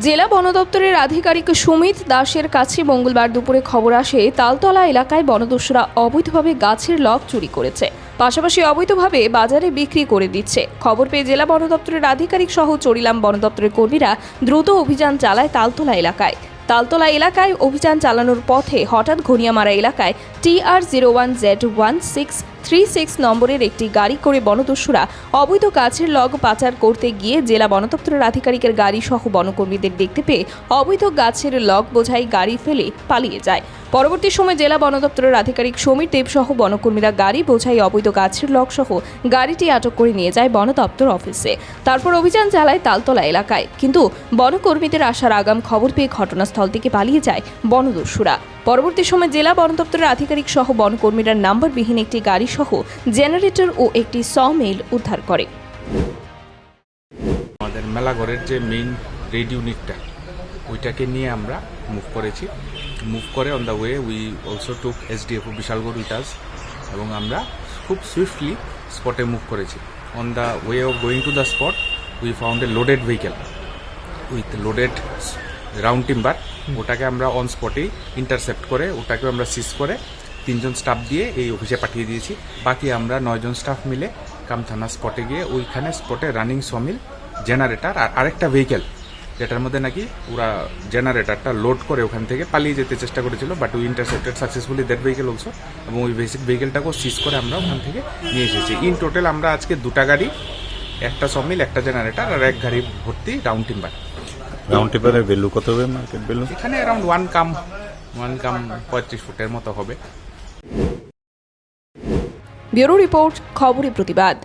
জেলা বন দপ্তরের আধিকারিক সুমিত দাসের কাছে মঙ্গলবার দুপুরে খবর আসে, তালতলা এলাকায় বনদস্যুরা অবৈধভাবে গাছের লক চুরি করেছে। পাশাপাশি অবৈধভাবে বাজারে বিক্রি করে দিচ্ছে। খবর পেয়ে জেলা বন দপ্তরের আধিকারিক সহ চড়িলাম বন দপ্তরের কর্মীরা দ্রুত অভিযান চালায় তালতলা এলাকায়। তালতলা এলাকায় অভিযান চালানোর পথে হঠাৎ ঘনিয়ামারা এলাকায় TR zero one Z one six three six নম্বরের একটি গাড়ি করে বনদস্যুরা অবৈধ গাছের লগ পাচার করতে গিয়ে জেলা বন দপ্তরের আধিকারিকের গাড়ি সহ বনকর্মীদের দেখতে পেয়ে অবৈধ গাছের লগ বোঝাই গাড়ি ফেলে পালিয়ে যায়। পরবর্তী সময় জেলা বন দপ্তরের আধিকারিক সমীর দেব সহ বনকর্মীরা গাড়ি বোঝাই অবৈধ গাছের লগ সহ গাড়িটি আটক করে নিয়ে যায় বন দপ্তর অফিসে। তারপর অভিযান চালায় তালতলা এলাকায়। কিন্তু বনকর্মীদের আসার আগাম খবর পেয়ে ঘটনাস্থল থেকে পালিয়ে যায় বনদস্যুরা। পরবর্তী সময় জেলা বন দপ্তরের আধিকারিক সহ বনকর্মীরা নাম্বারবিহীন একটি গাড়ি সহ জেনারেটর ও একটি স মেইল উদ্ধার করে। আমাদের মেলাঘরের যে মেইন রেড ইউনিটটা ওইটাকে নিয়ে আমরা মুভ করেছি। মুভ করে on the way we also took SDF Bishalgarh with us এবং আমরা খুব সুইফটলি স্পটে মুভ করেছি। On the way of going to the spot we found a loaded vehicle with loaded round timber ওটাকে আমরা on স্পটেই intercept করে ওটাকে আমরা সিজ করে তিনজন স্টাফ দিয়ে এই অফিসে পাঠিয়ে দিয়েছি। বাকি আমরা নয়জন স্টাফ মিলে কামথানা স্পটে গিয়ে ওইখানে স্পটে রানিং সমিল জেনারেটর আর আরেকটা ভেহিকেল যেটার মধ্যে নাকি ওরা জেনারেটরটা লোড করে ওখান থেকে পালিয়ে যেতে চেষ্টা করেছিল but we intercepted successfully that vehicle also এবং ওই ভেহিকেলটাকেও সিজ করে আমরা ওখান থেকে নিয়ে এসেছি। ইন টোটাল আমরা আজকে দুটা গাড়ি, একটা সমিল একটা জেনারেটর আর এক গাড়ি ভর্তি রাউন্ড টিম্বার রাউন্ড টিপারের ভ্যালু কত হবে মার্কেট ভ্যালু এখানে around one come one come পঁয়ত্রিশ ফুটের মতো হবে। ব্যুরো রিপোর্ট খবরের প্রতিবাদ।